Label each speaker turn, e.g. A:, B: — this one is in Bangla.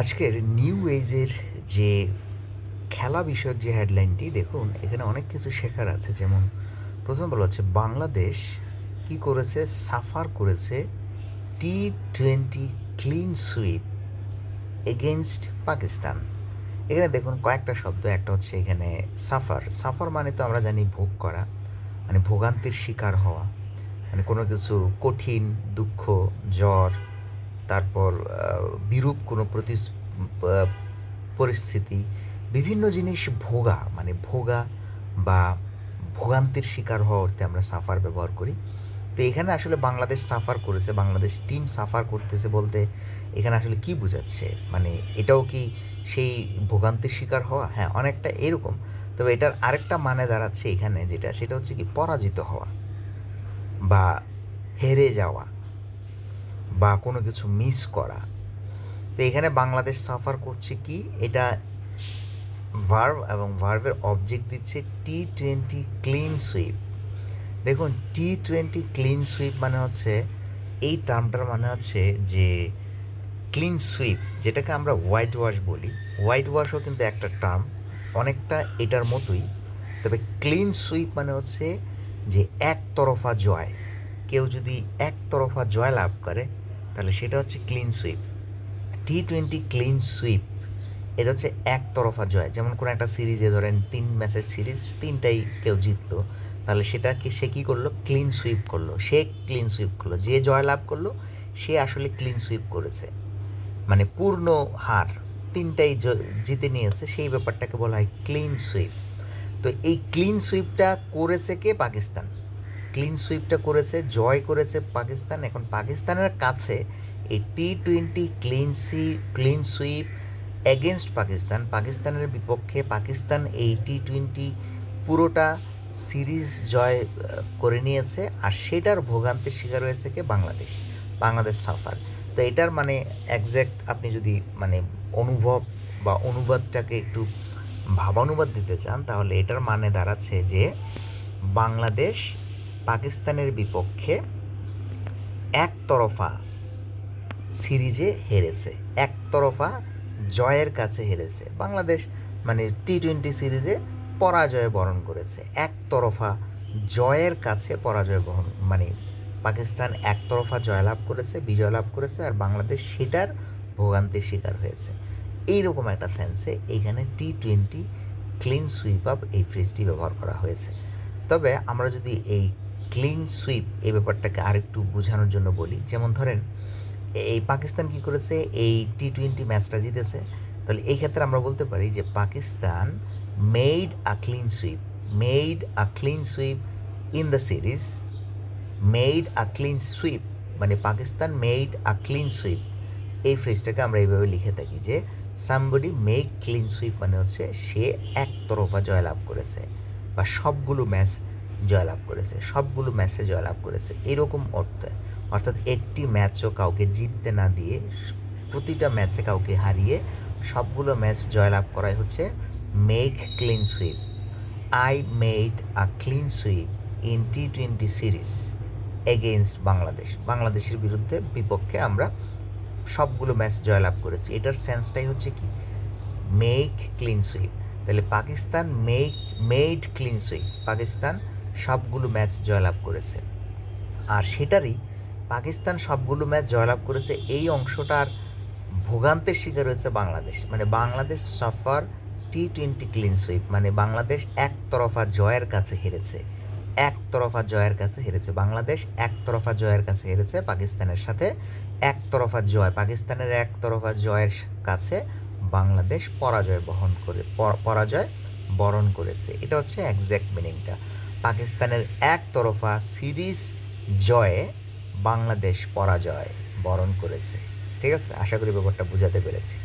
A: আজকের নিউ এজের যে খেলা বিষয়ক যে হেডলাইনটি দেখুন, এখানে অনেক কিছু শেখার আছে। যেমন, প্রথম বলা হচ্ছে, বাংলাদেশ কি করেছে? সাফার করেছে T twenty clean sweep against Pakistan. এখানে দেখুন, কয়েকটা শব্দ, একটা হচ্ছে এখানে সাফার। সাফার মানে তো আমরা জানি ভোগ করা মানে ভোগান্তির শিকার হওয়া মানে কোনো কিছু কঠিন দুঃখ, জ্বর তারপর বিরূপ কোনো প্রতি পরিস্থিতি, বিভিন্ন জিনিস ভোগা মানে ভোগা বা ভোগান্তির শিকার হওয়া অর্থে আমরা সাফার ব্যবহার করি। তো এখানে আসলে বাংলাদেশ সাফার করেছে, বাংলাদেশ টিম সাফার করতেছে বলতে এখানে আসলে কি বোঝাচ্ছে? মানে এটাও কি সেই ভোগান্তির শিকার হওয়া? হ্যাঁ অনেকটা এরকম। তবে এটার আরেকটা মানে দাঁড়াচ্ছে এখানে যেটা, সেটা হচ্ছে কি পরাজিত হওয়া বা হেরে যাওয়া। বা কোনো কিছু মিস করা। তো এখানে বাংলাদেশ সাফার করছে কি? এটা ভার্ভ এবং ভার্ভের অবজেক্ট দিচ্ছে টি টোয়েন্টি ক্লিন সুইপ দেখুন টি টোয়েন্টি ক্লিন সুইপ মানে হচ্ছে, এই টার্মটার মানে হচ্ছে যে ক্লিন সুইপ যেটাকে আমরা হোয়াইট ওয়াশ বলি। হোয়াইট ওয়াশও কিন্তু একটা টার্ম অনেকটা এটার মতোই। তবে ক্লিন সুইপ মানে হচ্ছে যে একতরফা জয়। কেউ যদি একতরফা জয় লাভ করে তাহলে সেটা হচ্ছে clean sweep T twenty clean sweep এটা হচ্ছে একতরফা জয়। যেমন কোনো একটা সিরিজে ধরেন তিন ম্যাচের সিরিজ তিনটাই কেউ জিতলো, তাহলে সেটা কি, সে কী করল? ক্লিন সুইপ করল। সে ক্লিন সুইপ করল। যে জয় লাভ করল, সে আসলে ক্লিন সুইপ করেছে। মানে পূর্ণ হার, তিনটাই জিতে নিয়েছে, সেই ব্যাপারটাকে বলা হয় ক্লিন সুইপ তো এই ক্লিন সুইপটা করেছে কে? পাকিস্তান। ক্লিন সুইপটা করেছে, জয় করেছে পাকিস্তান। এখন পাকিস্তানের কাছে এই টি টোয়েন্টি ক্লিন সি ক্লিন সুইপ এগেনস্ট পাকিস্তান। পাকিস্তানের বিপক্ষে পাকিস্তান এই টি টোয়েন্টি পুরোটা সিরিজ জয় করে নিয়েছে আর সেটার ভোগান্তির শিকার হয়েছে কে? বাংলাদেশ বাংলাদেশ সাফার। তো এটার মানে একজ্যাক্ট আপনি যদি মানে অনুভব বা অনুবাদটাকে একটু ভাবানুবাদ দিতে চান, তাহলে এটার মানে দাঁড়াচ্ছে যে বাংলাদেশ পাকিস্তানের বিপক্ষে একতরফা সিরিজে হেরেছে, একতরফা জয়ের কাছে হেরেছে। বাংলাদেশ মানে টি টোয়েন্টি সিরিজে পরাজয় বরণ করেছে, একতরফা জয়ের কাছে পরাজয় বরণ মানে পাকিস্তান একতরফা জয়লাভ করেছে, বিজয় লাভ করেছে, আর বাংলাদেশ সেটার ভোগান্তির শিকার হয়েছে। এইরকম একটা সেন্সে এইখানে T twenty clean sweep up এই ফ্রিজটি ব্যবহার করা হয়েছে। তবে আমরা যদি এই ক্লিন সুইপ এই ব্যাপারটাকে আরেকটু বোঝানোর জন্য বলি। যেমন ধরেন, এই পাকিস্তান কি করেছে? এই টি টোয়েন্টি ম্যাচটা জিতেছে। তাহলে এই ক্ষেত্রে আমরা বলতে পারি যে Pakistan made a clean sweep made a clean sweep in the series made a clean sweep মানে Pakistan made a clean sweep এই ফ্রেজটাকে আমরা এইভাবে লিখে থাকি যে সামবডি মেক ক্লিন সুইপ মানে হচ্ছে সে একতরফা জয়লাভ করেছে। বা সবগুলো ম্যাচ জয়লাভ করেছে, সবগুলো ম্যাচে জয়লাভ করেছে, এরকম অর্থে। অর্থাৎ একটি ম্যাচও কাউকে জিততে না দিয়ে প্রতিটা ম্যাচে কাউকে হারিয়ে সবগুলো ম্যাচ জয়লাভ করাই হচ্ছে make clean sweep I made a clean sweep in T twenty series against Bangladesh বাংলাদেশের বিরুদ্ধে বিপক্ষে আমরা সবগুলো ম্যাচ জয়লাভ করেছি। এটার সেন্সটাই হচ্ছে কি? মেক ক্লিন সুইপ তাহলে Pakistan make made clean sweep Pakistan সবগুলো ম্যাচ জয়লাভ করেছে। আর সেটারই পাকিস্তান সবগুলো ম্যাচ জয়লাভ করেছে, এই অংশটার ভোগান্তের শিকার হয়েছে বাংলাদেশ। মানে Bangladesh suffer T twenty clean sweep মানে বাংলাদেশ একতরফা জয়ের কাছে হেরেছে। একতরফা জয়ের কাছে হেরেছে বাংলাদেশ, একতরফা জয়ের কাছে হেরেছে পাকিস্তানের সাথে, একতরফা জয়, পাকিস্তানের একতরফা জয়ের কাছে বাংলাদেশ পরাজয় বহন করে পরাজয় বরণ করেছে। এটা হচ্ছে একজ্যাক্ট মিনিংটা পাকিস্তানের একতরফা সিরিজ জয়ে বাংলাদেশ পরাজয় বরণ করেছে। ঠিক আছে? আশা করি ব্যাপারটা বোঝাতে পেরেছি।